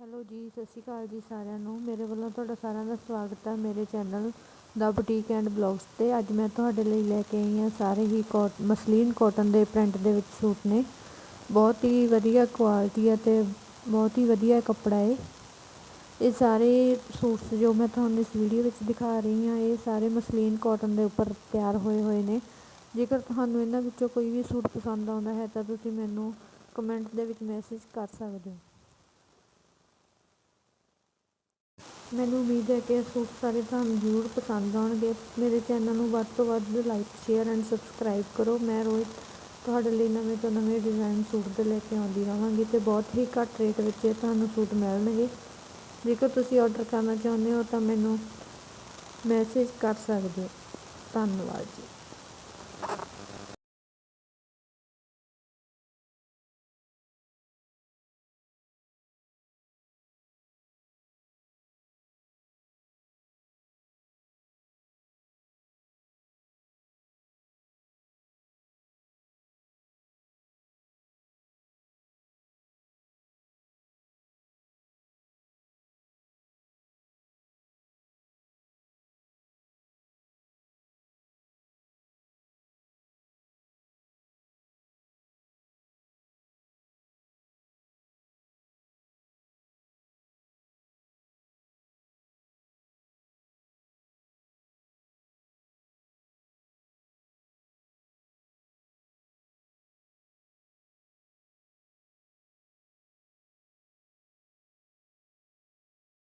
Hello ਜੀ, ਸਤਿ ਸ਼੍ਰੀ ਅਕਾਲ ਜੀ ਸਾਰਿਆਂ ਨੂੰ। ਮੇਰੇ ਵੱਲੋਂ ਤੁਹਾਡਾ ਸਾਰਿਆਂ ਦਾ ਸਵਾਗਤ ਹੈ ਮੇਰੇ ਚੈਨਲ ਦਾ ਬੁਟੀਕ ਐਂਡ ਬਲੌਗਸ ਤੇ। ਅੱਜ ਮੈਂ ਤੁਹਾਡੇ ਲਈ ਲੈ ਕੇ ਆਈ ਹਾਂ ਸਾਰੇ ਹੀ ਕੋਟ ਮਸਲੀਨ ਕਾਟਨ ਦੇ ਪ੍ਰਿੰਟ ਦੇ ਵਿੱਚ ਸੂਟ ਨੇ। ਬਹੁਤ ਹੀ ਵਧੀਆ ਕੁਆਲਿਟੀ ਹੈ ਤੇ ਬਹੁਤ ਹੀ ਵਧੀਆ ਕੱਪੜਾ ਹੈ ਇਹ ਸਾਰੇ ਸੂਟਸ ਜੋ ਮੈਂ ਤੁਹਾਨੂੰ ਇਸ ਵੀਡੀਓ ਵਿੱਚ ਦਿਖਾ ਰਹੀ ਹਾਂ, ਇਹ ਸਾਰੇ ਮਸਲੀਨ ਕਾਟਨ ਦੇ ਉੱਪਰ ਤਿਆਰ ਹੋਏ ਹੋਏ ਨੇ। ਜੇਕਰ ਤੁਹਾਨੂੰ ਇਹਨਾਂ ਵਿੱਚੋਂ ਕੋਈ ਵੀ ਸੂਟ ਪਸੰਦ ਆਉਂਦਾ ਹੈ ਤਾਂ ਤੁਸੀਂ ਮੈਨੂੰ ਕਮੈਂਟ ਦੇ ਵਿੱਚ ਮੈਸੇਜ ਕਰ ਸਕਦੇ ਹੋ। ਮੈਨੂੰ ਉਮੀਦ ਹੈ ਕਿ ਇਹ ਸੂਟ ਸਾਰੇ ਤੁਹਾਨੂੰ ਜ਼ਰੂਰ ਪਸੰਦ ਆਉਣਗੇ। ਮੇਰੇ ਚੈਨਲ ਨੂੰ ਵੱਧ ਤੋਂ ਵੱਧ ਲਾਈਕ ਸ਼ੇਅਰ ਐਂਡ ਸਬਸਕ੍ਰਾਈਬ ਕਰੋ। ਮੈਂ ਰੋਜ਼ ਤੁਹਾਡੇ ਲਈ ਨਵੇਂ ਤੋਂ ਨਵੇਂ ਡਿਜ਼ਾਈਨ ਸੂਟ ਦੇ ਲੈ ਕੇ ਆਉਂਦੀ ਰਹਾਂਗੀ ਤੇ ਬਹੁਤ ਹੀ ਘੱਟ ਰੇਟ ਵਿੱਚ ਇਹ ਤੁਹਾਨੂੰ ਸੂਟ ਮਿਲਣਗੇ। ਜੇਕਰ ਤੁਸੀਂ ਆਰਡਰ ਕਰਨਾ ਚਾਹੁੰਦੇ ਹੋ ਤਾਂ ਮੈਨੂੰ ਮੈਸੇਜ ਕਰ ਸਕਦੇ ਹੋ। ਧੰਨਵਾਦ ਜੀ।